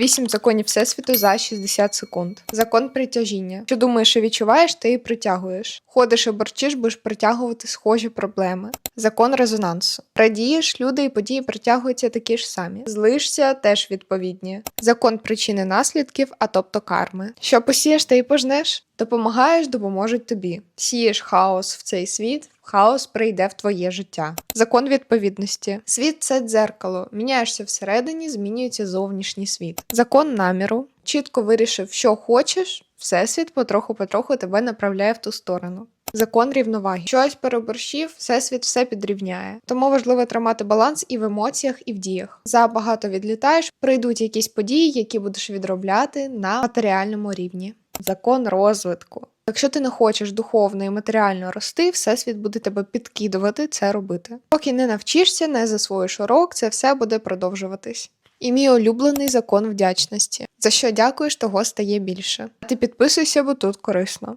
Вісім законів Всесвіту за 60 секунд. Закон притяжіння. Що думаєш і відчуваєш, ти і притягуєш. Ходиш і борчиш, будеш притягувати схожі проблеми. Закон резонансу. Радієш, люди і події притягуються такі ж самі. Злишся теж відповідні. Закон причини наслідків, а тобто карми. Що посієш, ти і пожнеш. Допомагаєш, допоможуть тобі. Сієш хаос в цей світ, хаос прийде в твоє життя. Закон відповідності. Світ це дзеркало. Міняєшся всередині, змінюється зовнішній світ. Закон наміру. Чітко вирішив, що хочеш, всесвіт потроху-потроху тебе направляє в ту сторону. Закон рівноваги. Щось переборщив, всесвіт все підрівняє. Тому важливо тримати баланс і в емоціях, і в діях. Забагато відлітаєш, прийдуть якісь події, які будеш відробляти на матеріальному рівні. Закон розвитку. Якщо ти не хочеш духовно і матеріально рости, всесвіт буде тебе підкидувати це робити. Поки не навчишся, не засвоїш урок, це все буде продовжуватись. І мій улюблений закон вдячності. За що дякуєш, того стає більше. А ти підписуйся, бо тут корисно.